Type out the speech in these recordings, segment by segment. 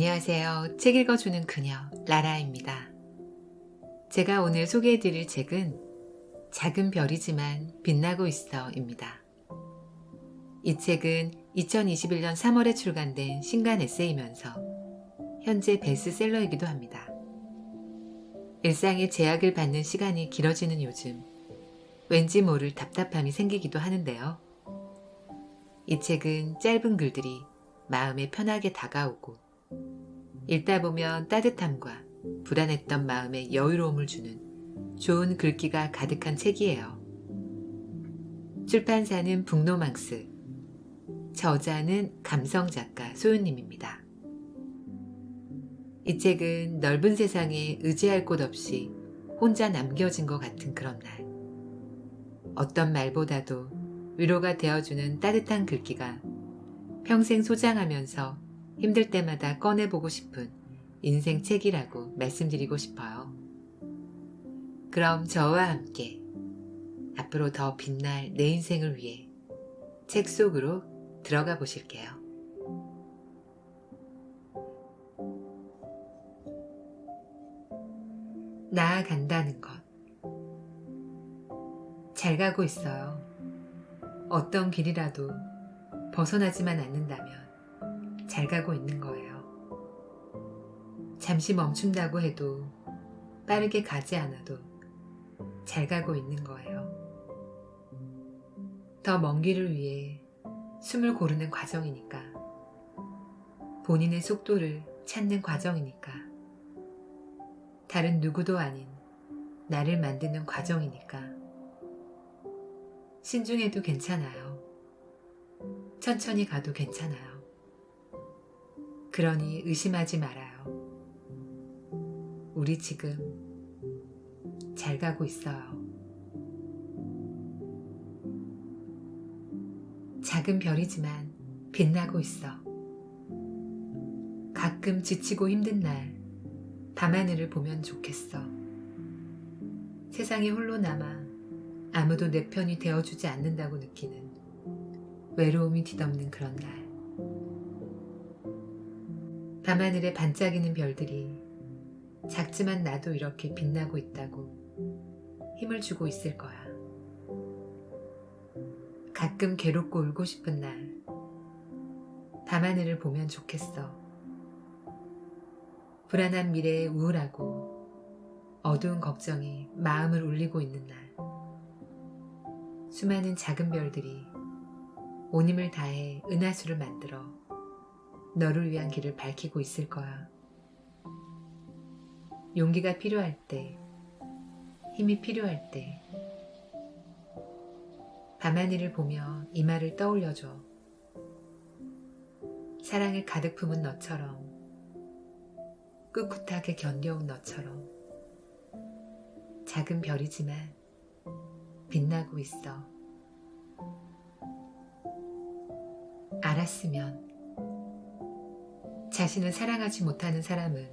안녕하세요. 책 읽어주는 그녀, 라라입니다. 제가 오늘 소개해드릴 책은 작은 별이지만 빛나고 있어 입니다. 이 책은 2021년 3월에 출간된 신간 에세이면서 현재 베스트셀러이기도 합니다. 일상의 제약을 받는 시간이 길어지는 요즘, 왠지 모를 답답함이 생기기도 하는데요. 이 책은 짧은 글들이 마음에 편하게 다가오고 읽다 보면 따뜻함과 불안했던 마음에 여유로움을 주는 좋은 글귀가 가득한 책이에요. 출판사는 북노망스, 저자는 감성작가 소윤님입니다. 이 책은 넓은 세상에 의지할 곳 없이 혼자 남겨진 것 같은 그런 날. 어떤 말보다도 위로가 되어주는 따뜻한 글귀가 평생 소장하면서 힘들 때마다 꺼내보고 싶은 인생 책이라고 말씀드리고 싶어요. 그럼 저와 함께 앞으로 더 빛날 내 인생을 위해 책 속으로 들어가 보실게요. 나아간다는 것. 잘 가고 있어요. 어떤 길이라도 벗어나지만 않는다면 잘 가고 있는 거예요. 잠시 멈춘다고 해도 빠르게 가지 않아도 잘 가고 있는 거예요. 더 먼 길을 위해 숨을 고르는 과정이니까. 본인의 속도를 찾는 과정이니까. 다른 누구도 아닌 나를 만드는 과정이니까. 신중해도 괜찮아요. 천천히 가도 괜찮아요. 그러니 의심하지 말아요. 우리 지금 잘 가고 있어요. 작은 별이지만 빛나고 있어. 가끔 지치고 힘든 날, 밤하늘을 보면 좋겠어. 세상에 홀로 남아 아무도 내 편이 되어주지 않는다고 느끼는 외로움이 뒤덮는 그런 날. 밤하늘에 반짝이는 별들이 작지만 나도 이렇게 빛나고 있다고 힘을 주고 있을 거야. 가끔 괴롭고 울고 싶은 날, 밤하늘을 보면 좋겠어. 불안한 미래에 우울하고 어두운 걱정이 마음을 울리고 있는 날, 수많은 작은 별들이 온 힘을 다해 은하수를 만들어 너를 위한 길을 밝히고 있을 거야. 용기가 필요할 때, 힘이 필요할 때, 밤하늘을 보며 이 말을 떠올려줘. 사랑을 가득 품은 너처럼, 꿋꿋하게 견뎌온 너처럼, 작은 별이지만 빛나고 있어. 알았으면, 자신을 사랑하지 못하는 사람은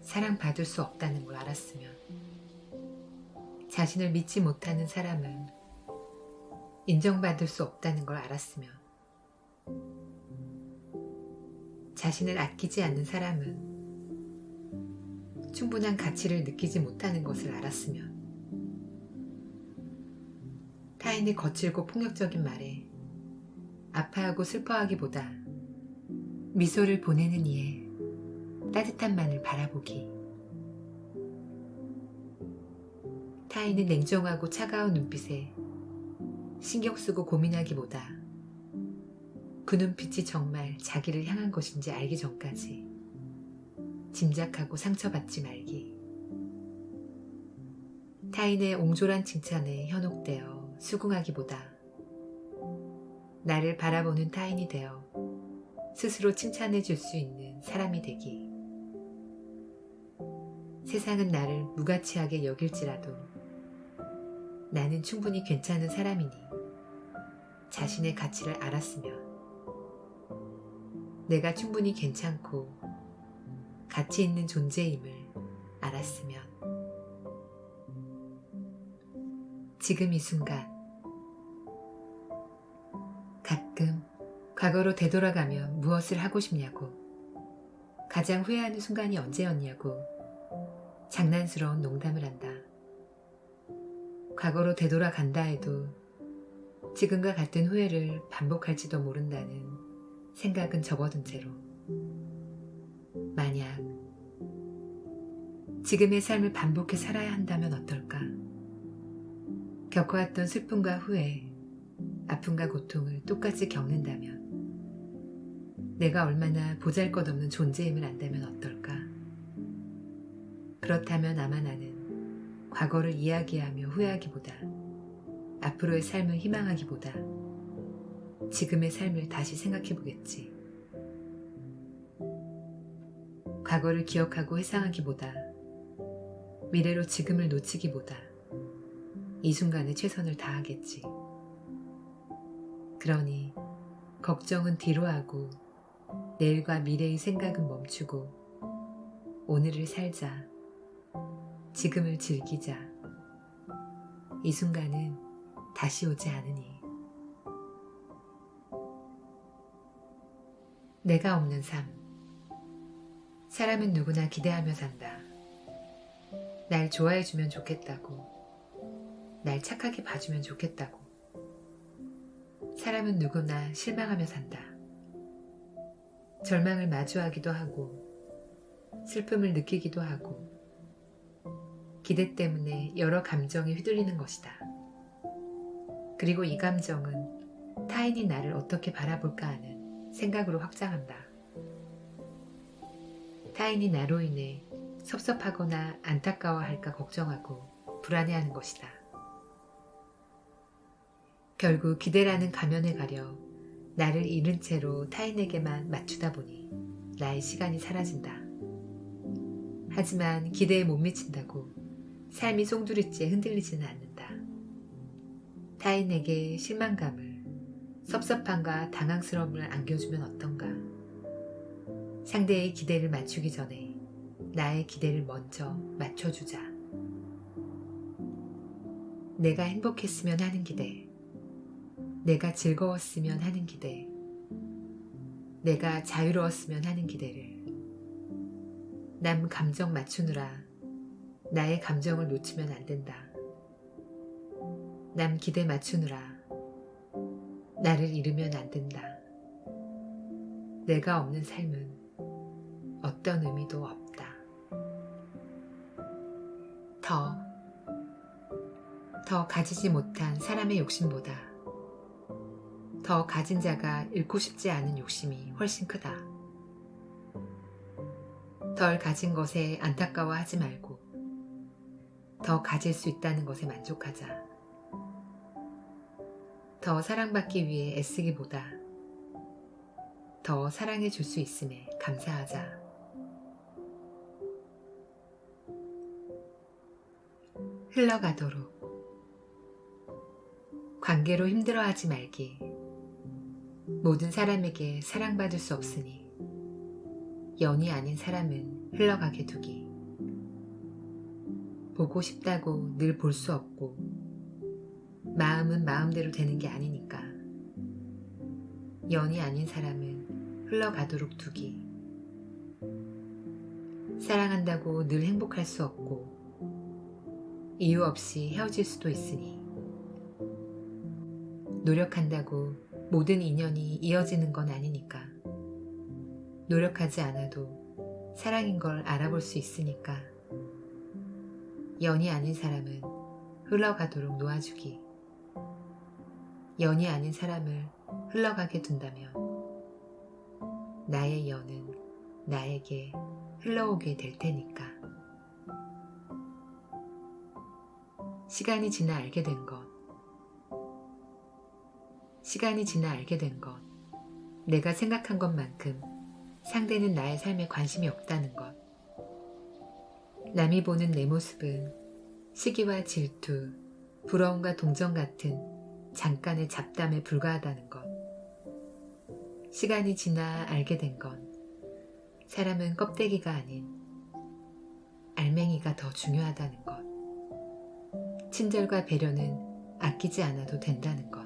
사랑받을 수 없다는 걸 알았으면, 자신을 믿지 못하는 사람은 인정받을 수 없다는 걸 알았으면, 자신을 아끼지 않는 사람은 충분한 가치를 느끼지 못하는 것을 알았으면, 타인의 거칠고 폭력적인 말에 아파하고 슬퍼하기보다 미소를 보내는 이의 따뜻함만을 바라보기. 타인의 냉정하고 차가운 눈빛에 신경 쓰고 고민하기보다 그 눈빛이 정말 자기를 향한 것인지 알기 전까지 짐작하고 상처받지 말기. 타인의 옹졸한 칭찬에 현혹되어 수긍하기보다 나를 바라보는 타인이 되어 스스로 칭찬해 줄 수 있는 사람이 되기. 세상은 나를 무가치하게 여길지라도 나는 충분히 괜찮은 사람이니 자신의 가치를 알았으면 내가 충분히 괜찮고 가치 있는 존재임을 알았으면 지금 이 순간 가끔 과거로 되돌아가며 무엇을 하고 싶냐고 가장 후회하는 순간이 언제였냐고 장난스러운 농담을 한다. 과거로 되돌아간다 해도 지금과 같은 후회를 반복할지도 모른다는 생각은 접어둔 채로 만약 지금의 삶을 반복해 살아야 한다면 어떨까? 겪어왔던 슬픔과 후회, 아픔과 고통을 똑같이 겪는다면 내가 얼마나 보잘 것 없는 존재임을 안다면 어떨까? 그렇다면 아마 나는 과거를 이야기하며 후회하기보다 앞으로의 삶을 희망하기보다 지금의 삶을 다시 생각해 보겠지. 과거를 기억하고 회상하기보다 미래로 지금을 놓치기보다 이 순간에 최선을 다하겠지. 그러니 걱정은 뒤로 하고 내일과 미래의 생각은 멈추고 오늘을 살자. 지금을 즐기자. 이 순간은 다시 오지 않으니. 내가 없는 삶. 사람은 누구나 기대하며 산다. 날 좋아해주면 좋겠다고. 날 착하게 봐주면 좋겠다고. 사람은 누구나 실망하며 산다. 절망을 마주하기도 하고, 슬픔을 느끼기도 하고, 기대 때문에 여러 감정에 휘둘리는 것이다. 그리고 이 감정은 타인이 나를 어떻게 바라볼까 하는 생각으로 확장한다. 타인이 나로 인해 섭섭하거나 안타까워할까 걱정하고 불안해하는 것이다. 결국 기대라는 가면을 가려 나를 잃은 채로 타인에게만 맞추다 보니 나의 시간이 사라진다. 하지만 기대에 못 미친다고 삶이 송두리째 흔들리지는 않는다. 타인에게 실망감을, 섭섭함과 당황스러움을 안겨주면 어떤가? 상대의 기대를 맞추기 전에 나의 기대를 먼저 맞춰주자. 내가 행복했으면 하는 기대, 내가 즐거웠으면 하는 기대, 내가 자유로웠으면 하는 기대를 남 감정 맞추느라 나의 감정을 놓치면 안 된다. 남 기대 맞추느라 나를 잃으면 안 된다. 내가 없는 삶은 어떤 의미도 없다. 더, 더 가지지 못한 사람의 욕심보다 더 가진 자가 잃고 싶지 않은 욕심이 훨씬 크다. 덜 가진 것에 안타까워하지 말고 더 가질 수 있다는 것에 만족하자. 더 사랑받기 위해 애쓰기보다 더 사랑해 줄 수 있음에 감사하자. 흘러가도록 관계로 힘들어하지 말기. 모든 사람에게 사랑받을 수 없으니 연이 아닌 사람은 흘러가게 두기. 보고 싶다고 늘 볼 수 없고 마음은 마음대로 되는 게 아니니까 연이 아닌 사람은 흘러가도록 두기 사랑한다고 늘 행복할 수 없고 이유 없이 헤어질 수도 있으니 노력한다고 모든 인연이 이어지는 건 아니니까 노력하지 않아도 사랑인 걸 알아볼 수 있으니까 연이 아닌 사람은 흘러가도록 놓아주기. 연이 아닌 사람을 흘러가게 둔다면 나의 연은 나에게 흘러오게 될 테니까. 시간이 지나 알게 된 것. 시간이 지나 알게 된 것. 내가 생각한 것만큼 상대는 나의 삶에 관심이 없다는 것. 남이 보는 내 모습은 시기와 질투, 부러움과 동정 같은 잠깐의 잡담에 불과하다는 것. 시간이 지나 알게 된 건 사람은 껍데기가 아닌 알맹이가 더 중요하다는 것. 친절과 배려는 아끼지 않아도 된다는 것.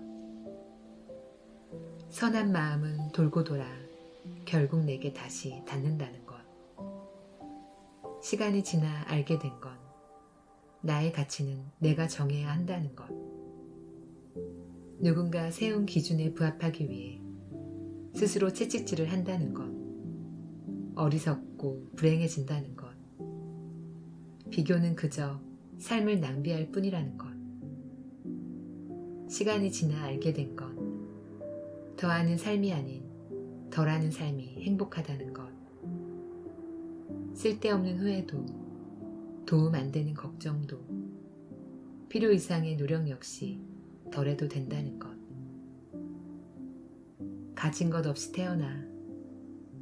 선한 마음은 돌고 돌아 결국 내게 다시 닿는다는 것. 시간이 지나 알게 된 건 나의 가치는 내가 정해야 한다는 것. 누군가 세운 기준에 부합하기 위해 스스로 채찍질을 한다는 것. 어리석고 불행해진다는 것. 비교는 그저 삶을 낭비할 뿐이라는 것. 시간이 지나 알게 된 건 더하는 삶이 아닌 덜하는 삶이 행복하다는 것. 쓸데없는 후회도 도움 안 되는 걱정도 필요 이상의 노력 역시 덜해도 된다는 것. 가진 것 없이 태어나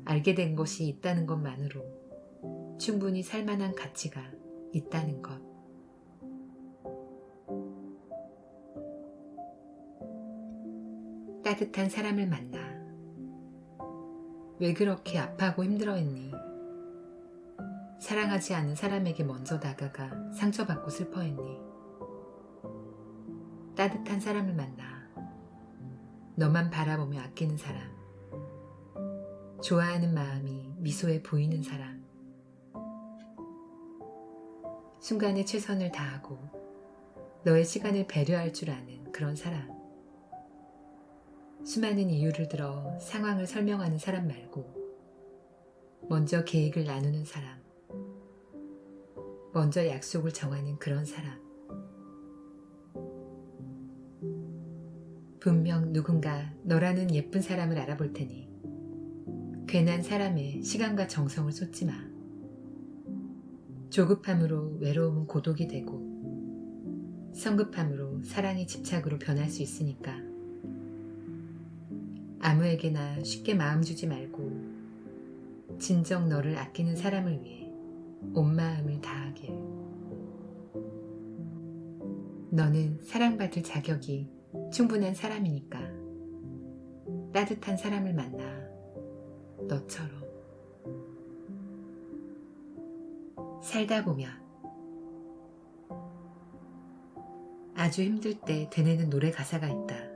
알게 된 것이 있다는 것만으로 충분히 살만한 가치가 있다는 것. 따뜻한 사람을 만나. 왜 그렇게 아파하고 힘들어 했니? 사랑하지 않는 사람에게 먼저 다가가 상처받고 슬퍼했니? 따뜻한 사람을 만나. 너만 바라보며 아끼는 사람. 좋아하는 마음이 미소에 보이는 사람. 순간에 최선을 다하고 너의 시간을 배려할 줄 아는 그런 사람. 수많은 이유를 들어 상황을 설명하는 사람 말고 먼저 계획을 나누는 사람. 먼저 약속을 정하는 그런 사람. 분명 누군가 너라는 예쁜 사람을 알아볼 테니 괜한 사람의 시간과 정성을 쏟지 마. 조급함으로 외로움은 고독이 되고 성급함으로 사랑이 집착으로 변할 수 있으니까 아무에게나 쉽게 마음 주지 말고 진정 너를 아끼는 사람을 위해 온 마음을 다하길. 너는 사랑받을 자격이 충분한 사람이니까 따뜻한 사람을 만나 너처럼 살다 보면 아주 힘들 때 되뇌는 노래 가사가 있다.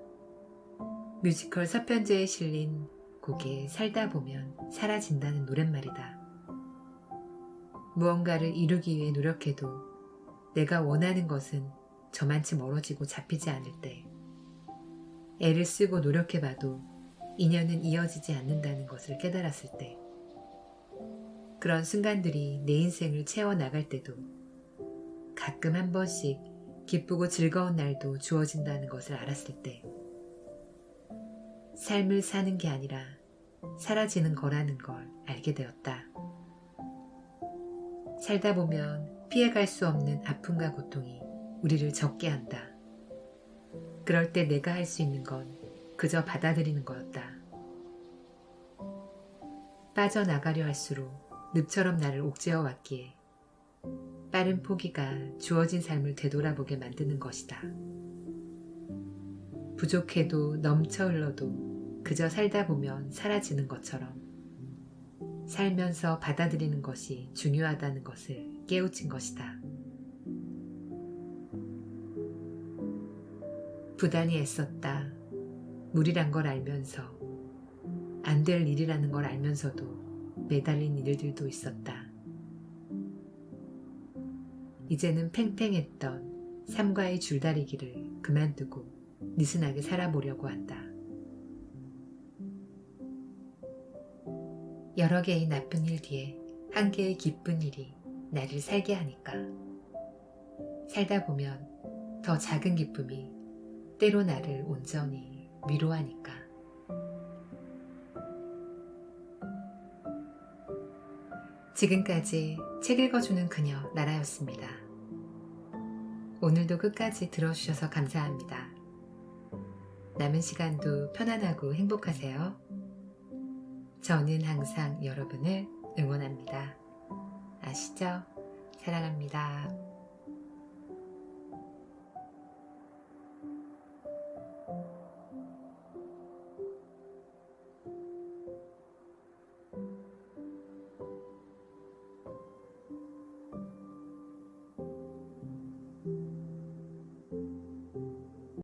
뮤지컬 서편제에 실린 곡에 살다 보면 사라진다는 노랫말이다. 무언가를 이루기 위해 노력해도 내가 원하는 것은 저만치 멀어지고 잡히지 않을 때, 애를 쓰고 노력해봐도 인연은 이어지지 않는다는 것을 깨달았을 때, 그런 순간들이 내 인생을 채워나갈 때도 가끔 한 번씩 기쁘고 즐거운 날도 주어진다는 것을 알았을 때, 삶을 사는 게 아니라 사라지는 거라는 걸 알게 되었다. 살다 보면 피해갈 수 없는 아픔과 고통이 우리를 적게 한다. 그럴 때 내가 할 수 있는 건 그저 받아들이는 거였다. 빠져나가려 할수록 늪처럼 나를 옥죄어 왔기에 빠른 포기가 주어진 삶을 되돌아보게 만드는 것이다. 부족해도 넘쳐 흘러도 그저 살다 보면 사라지는 것처럼 살면서 받아들이는 것이 중요하다는 것을 깨우친 것이다. 부단히 애썼다. 무리란 걸 알면서 안 될 일이라는 걸 알면서도 매달린 일들도 있었다. 이제는 팽팽했던 삶과의 줄다리기를 그만두고 느슨하게 살아보려고 한다. 여러 개의 나쁜 일 뒤에 한 개의 기쁜 일이 나를 살게 하니까. 살다 보면 더 작은 기쁨이 때로 나를 온전히 위로하니까. 지금까지 책 읽어주는 그녀 나라였습니다. 오늘도 끝까지 들어주셔서 감사합니다. 남은 시간도 편안하고 행복하세요. 저는 항상 여러분을 응원합니다. 아시죠? 사랑합니다.